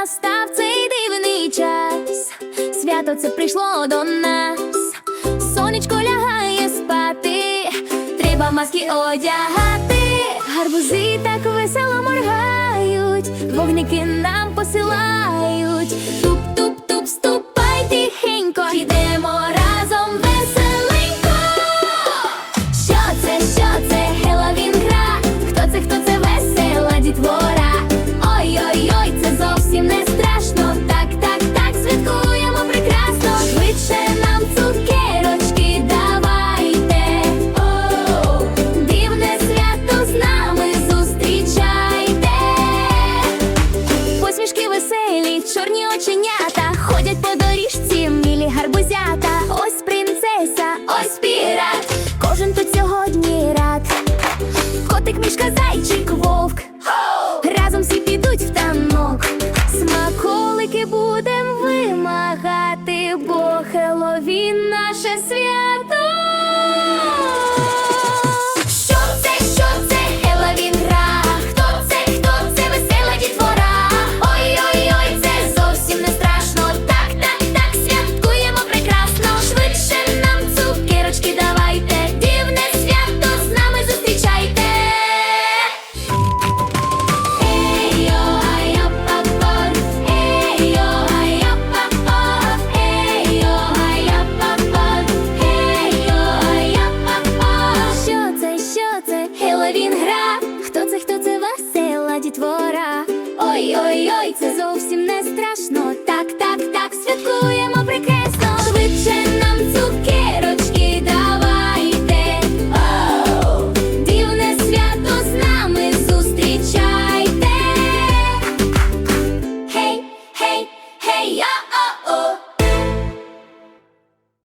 настав цей дивний час, свято це прийшло до нас, сонечко лягає спати, треба маски одягати, гарбузи так весело моргають, вогники нам посилають. Чорні оченята ходять по доріжці, мілі гарбузята. Ось принцеса, ось пірат. Кожен тут сьогодні рад. Котик, мішка, зайчик, вовк. Разом всі підуть в танок. Смаколики будем вимагати, бо Хеловін наше свято. Це? Хеллоуін гра. Хто це, хто це весела дітвора? Ой-ой-ой, це зовсім не страшно. Так, так, так, святкуємо прекрасно. Швидше нам цукерочки давайте. Оу, дивне свято з нами зустрічайте. Гей, гей, гей, я!